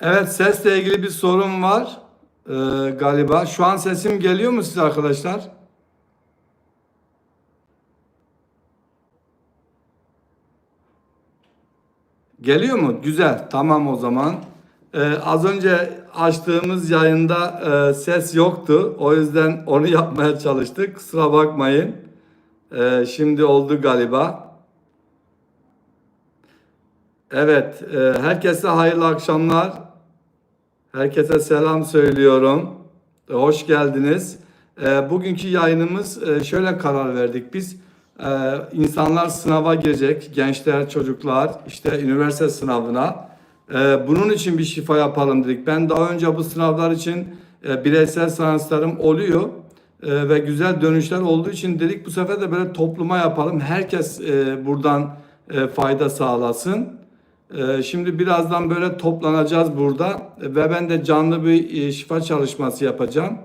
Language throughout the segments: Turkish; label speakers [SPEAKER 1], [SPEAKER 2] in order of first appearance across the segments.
[SPEAKER 1] Evet sesle ilgili bir sorun var ee, galiba. Şu an sesim geliyor mu size arkadaşlar? Geliyor mu? Güzel. Tamam o zaman. Ee, az önce açtığımız yayında e, ses yoktu. O yüzden onu yapmaya çalıştık. Kusura bakmayın. Ee, şimdi oldu galiba. Evet. e, herkese hayırlı akşamlar. Herkese selam söylüyorum. Hoş geldiniz. E, Bugünkü yayınımız e, şöyle karar verdik biz. E, insanlar sınava girecek, gençler, çocuklar işte üniversite sınavına. E, Bunun için bir şifa yapalım dedik. Ben daha önce bu sınavlar için bireysel seanslarım oluyor. Ve güzel dönüşler olduğu için dedik bu sefer de böyle topluma yapalım. Herkes buradan fayda sağlasın. Ee, Şimdi birazdan böyle toplanacağız burada ve ben de canlı bir e, şifa çalışması yapacağım.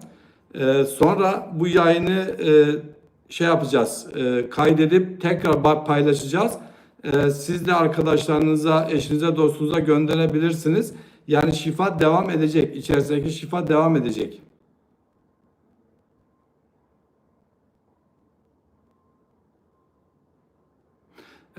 [SPEAKER 1] Ee, Sonra bu yayını e, şey yapacağız, e, kaydedip tekrar paylaşacağız. Ee, Siz de arkadaşlarınıza, eşinize, dostunuza gönderebilirsiniz. Yani şifa devam edecek, içerisindeki şifa devam edecek.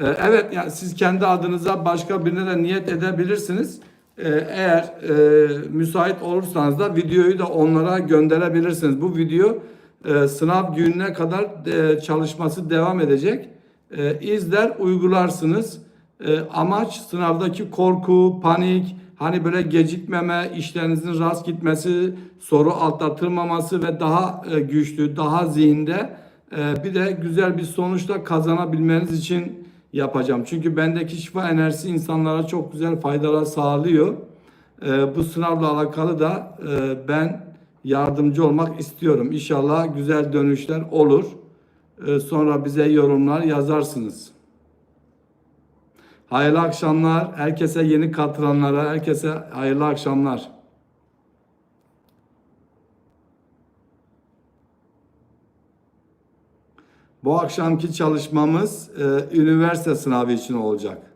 [SPEAKER 1] Ee, Evet yani siz kendi adınıza başka birine de niyet edebilirsiniz. Ee, Eğer e, müsait olursanız da videoyu da onlara gönderebilirsiniz. Bu video e, sınav gününe kadar e, çalışması devam edecek. E, izler uygularsınız. E, amaç sınavdaki korku, panik, hani böyle gecikmeme, işlerinizin rast gitmesi, soru atlatılmaması ve daha e, güçlü, daha zihinde e, bir de güzel bir sonuçla kazanabilmeniz için yapacağım. Çünkü bendeki şifa enerjisi insanlara çok güzel faydalar sağlıyor. E, bu sınavla alakalı da e, ben yardımcı olmak istiyorum. İnşallah güzel dönüşler olur. E, sonra bize yorumlar yazarsınız. Hayırlı akşamlar. Herkese yeni katılanlara, herkese hayırlı akşamlar. Bu akşamki çalışmamız e, üniversite sınavı için olacak.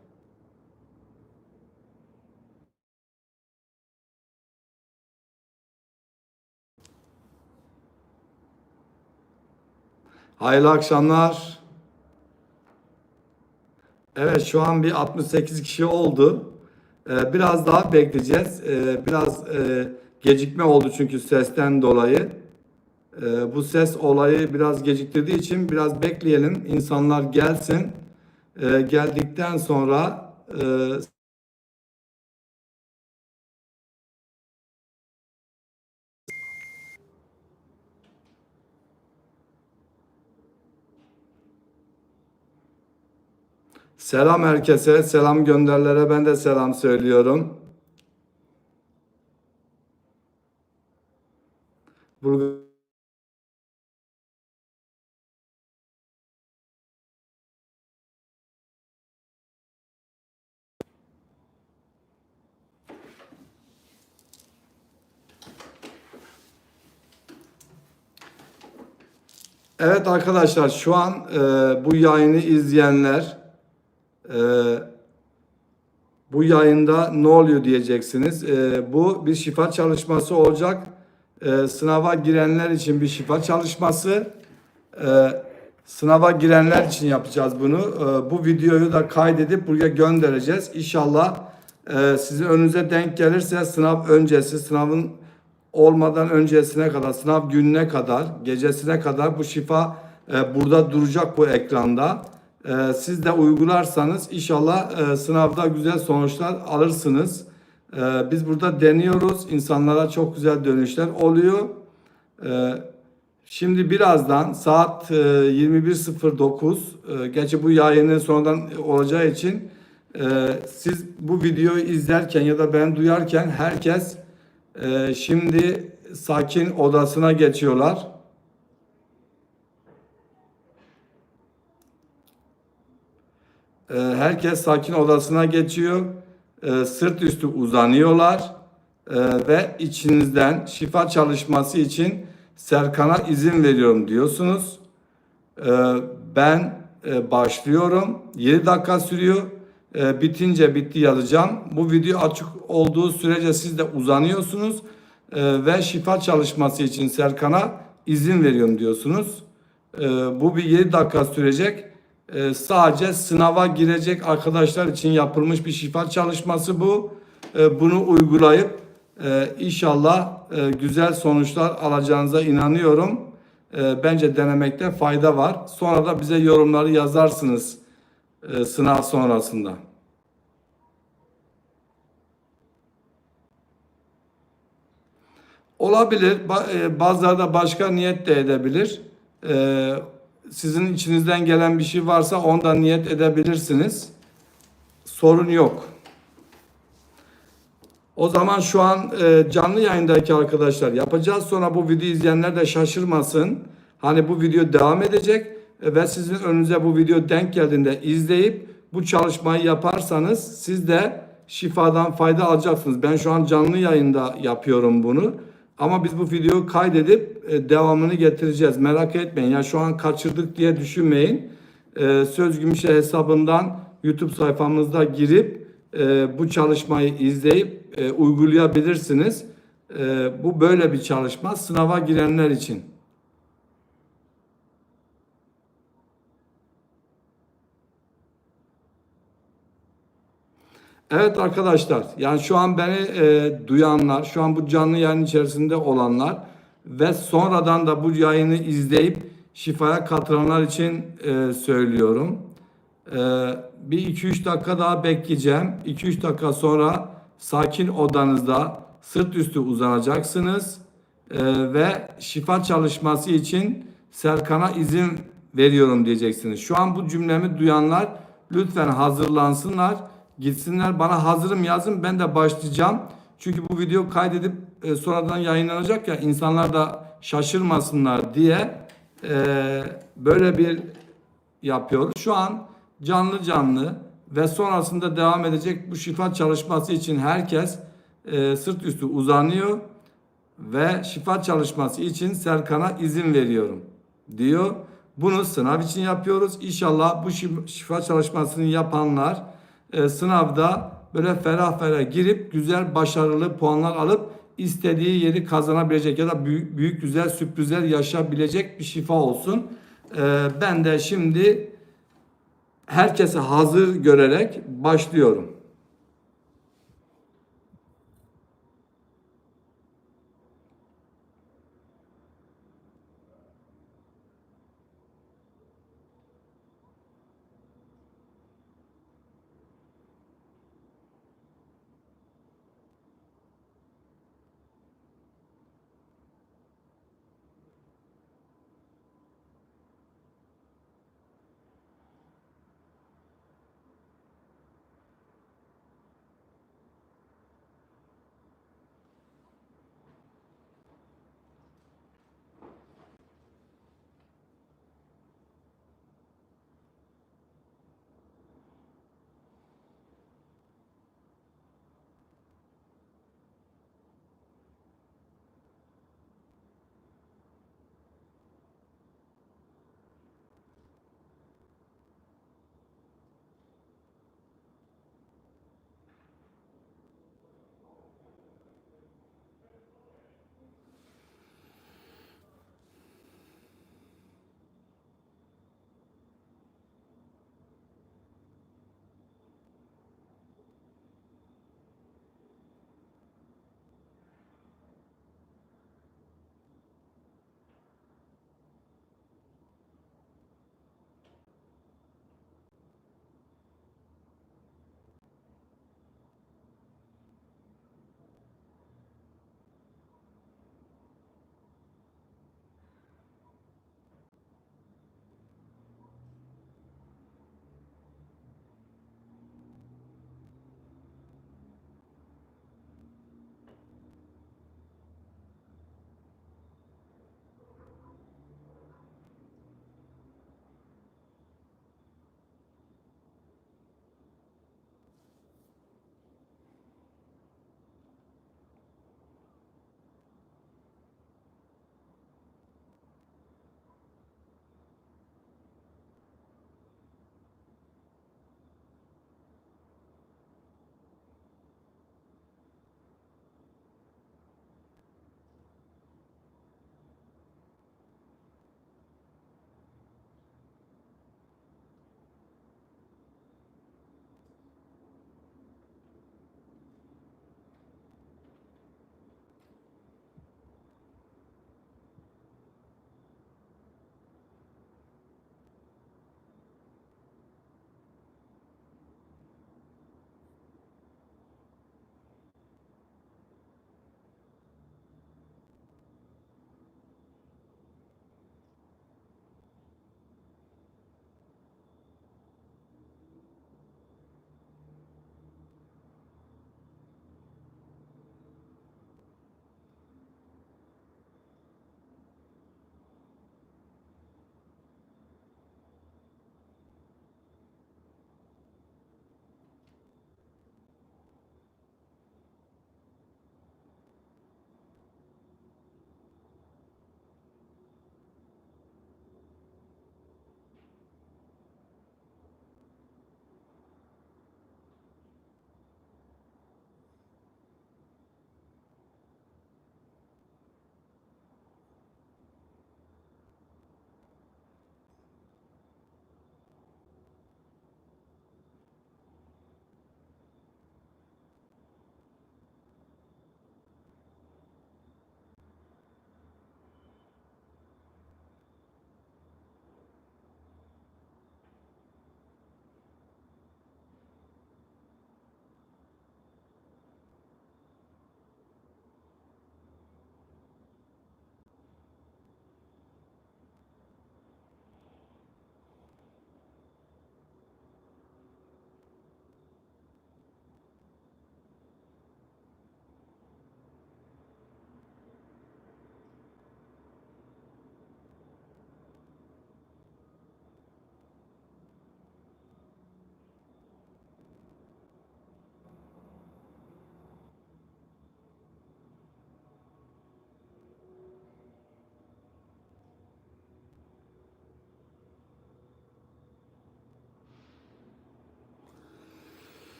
[SPEAKER 1] Hayırlı akşamlar. Evet şu an bir 68 kişi oldu. Ee, biraz daha bekleyeceğiz. Ee, biraz e, gecikme oldu çünkü sesten dolayı. Ee, bu ses olayı biraz geciktirdiği için biraz bekleyelim. İnsanlar gelsin. Ee, geldikten sonra e, selam herkese, selam gönderlere ben de selam söylüyorum. Evet arkadaşlar şu an e, bu yayını izleyenler e, bu yayında ne oluyor diyeceksiniz. E, bu bir şifa çalışması olacak. E, sınava girenler için bir şifa çalışması. E, sınava girenler için yapacağız bunu. E, bu videoyu da kaydedip buraya göndereceğiz. İnşallah e, sizin önünüze denk gelirse sınav öncesi, sınavın olmadan öncesine kadar, sınav gününe kadar, gecesine kadar bu şifa e, burada duracak bu ekranda. E, siz de uygularsanız inşallah e, sınavda güzel sonuçlar alırsınız. E, biz burada deniyoruz. İnsanlara çok güzel dönüşler oluyor. E, şimdi birazdan saat e, 21.09 e, gerçi bu yayının sonradan olacağı için e, siz bu videoyu izlerken ya da ben duyarken herkes ee, şimdi sakin odasına geçiyorlar. Ee, herkes sakin odasına geçiyor. Ee, sırt üstü uzanıyorlar. Ee, ve içinizden şifa çalışması için Serkan'a izin veriyorum diyorsunuz. Ee, ben e, başlıyorum. 7 dakika sürüyor. E, bitince bitti yazacağım. Bu video açık olduğu sürece siz de uzanıyorsunuz e, ve şifa çalışması için Serkan'a izin veriyorum diyorsunuz. E, bu bir 7 dakika sürecek. E, sadece sınava girecek arkadaşlar için yapılmış bir şifa çalışması bu. E, bunu uygulayıp e, inşallah e, güzel sonuçlar alacağınıza inanıyorum. E, bence denemekte fayda var. Sonra da bize yorumları yazarsınız e, sınav sonrasında. Olabilir. E, Bazıları da başka niyet de edebilir. E, Sizin içinizden gelen bir şey varsa ondan niyet edebilirsiniz. Sorun yok. O zaman şu an canlı yayındaki arkadaşlar yapacağız. Sonra bu videoyu izleyenler de şaşırmasın. Hani bu video devam edecek ve sizin önünüze bu video denk geldiğinde izleyip bu çalışmayı yaparsanız siz de şifadan fayda alacaksınız. Ben şu an canlı yayında yapıyorum bunu. Ama biz bu videoyu kaydedip e, devamını getireceğiz. Merak etmeyin. Ya şu an kaçırdık diye düşünmeyin. E, Söz Gümüşe hesabından YouTube sayfamızda girip e, bu çalışmayı izleyip e, uygulayabilirsiniz. E, bu böyle bir çalışma sınava girenler için. Evet arkadaşlar yani şu an beni e, duyanlar, şu an bu canlı yayın içerisinde olanlar ve sonradan da bu yayını izleyip şifaya katılanlar için e, söylüyorum. E, bir 2-3 dakika daha bekleyeceğim. 2-3 dakika sonra sakin odanızda sırt üstü uzanacaksınız E, ve şifa çalışması için Serkan'a izin veriyorum diyeceksiniz. Şu an bu cümlemi duyanlar lütfen hazırlansınlar. Gitsinler bana hazırım yazın ben de başlayacağım. Çünkü bu video kaydedip e, sonradan yayınlanacak ya insanlar da şaşırmasınlar diye e, böyle bir yapıyoruz. Şu an canlı canlı ve sonrasında devam edecek bu şifa çalışması için herkes e, sırt üstü uzanıyor ve şifa çalışması için Serkan'a izin veriyorum diyor. Bunu sınav için yapıyoruz. İnşallah bu şi- şifa çalışmasını yapanlar e, sınavda böyle ferah ferah girip güzel başarılı puanlar alıp istediği yeri kazanabilecek ya da büyük, büyük güzel sürprizler yaşayabilecek bir şifa olsun. E, ben de şimdi herkese hazır görerek başlıyorum.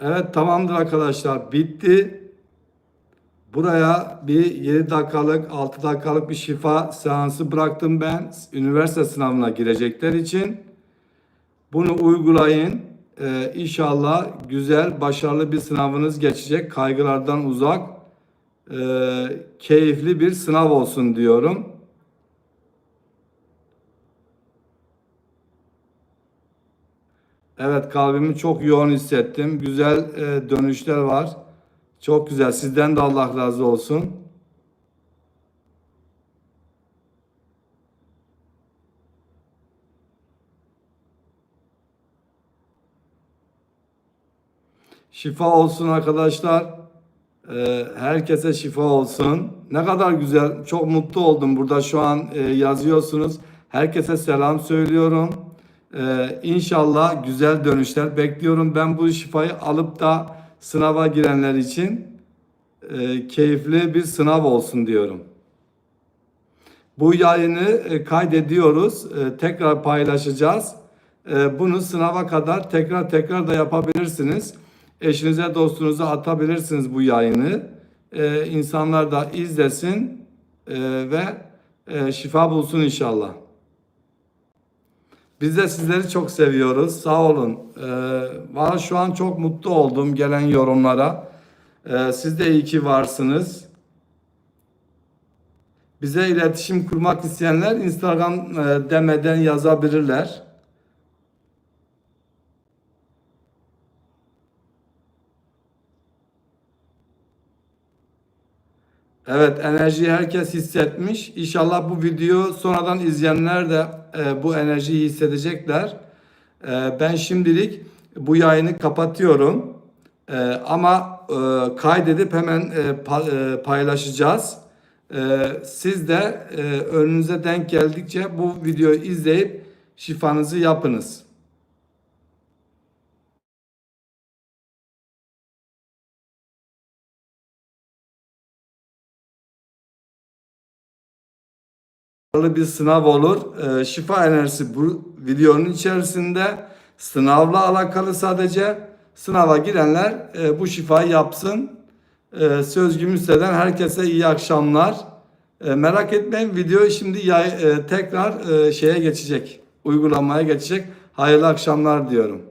[SPEAKER 1] Evet tamamdır arkadaşlar. Bitti. Buraya bir 7 dakikalık, 6 dakikalık bir şifa seansı bıraktım ben. Üniversite sınavına girecekler için. Bunu uygulayın. Ee, inşallah güzel, başarılı bir sınavınız geçecek. Kaygılardan uzak, e, keyifli bir sınav olsun diyorum. Evet kalbimi çok yoğun hissettim. Güzel e, dönüşler var. Çok güzel. Sizden de Allah razı olsun. Şifa olsun arkadaşlar. Ee, herkese şifa olsun. Ne kadar güzel. Çok mutlu oldum. Burada şu an e, yazıyorsunuz. Herkese selam söylüyorum. Ee, inşallah güzel dönüşler bekliyorum. Ben bu şifayı alıp da sınava girenler için e, keyifli bir sınav olsun diyorum. Bu yayını e, kaydediyoruz. E, tekrar paylaşacağız. E, bunu sınava kadar tekrar tekrar da yapabilirsiniz. Eşinize dostunuza atabilirsiniz bu yayını. E, insanlar da izlesin e, ve e, şifa bulsun inşallah. Biz de sizleri çok seviyoruz. Sağ olun. Ee, şu an çok mutlu oldum gelen yorumlara. Ee, siz de iyi ki varsınız. Bize iletişim kurmak isteyenler Instagram e, demeden yazabilirler. Evet enerjiyi herkes hissetmiş. İnşallah bu video sonradan izleyenler de e, bu enerjiyi hissedecekler. E, ben şimdilik bu yayını kapatıyorum. E, ama e, kaydedip hemen e, pa, e, paylaşacağız. E, siz de e, önünüze denk geldikçe bu videoyu izleyip şifanızı yapınız. Bir sınav olur. Ee, şifa enerjisi bu videonun içerisinde sınavla alakalı sadece sınava girenler e, bu şifayı yapsın. E, söz gümüşseden herkese iyi akşamlar. E, merak etmeyin video şimdi yay, e, tekrar e, şeye geçecek. Uygulamaya geçecek. Hayırlı akşamlar diyorum.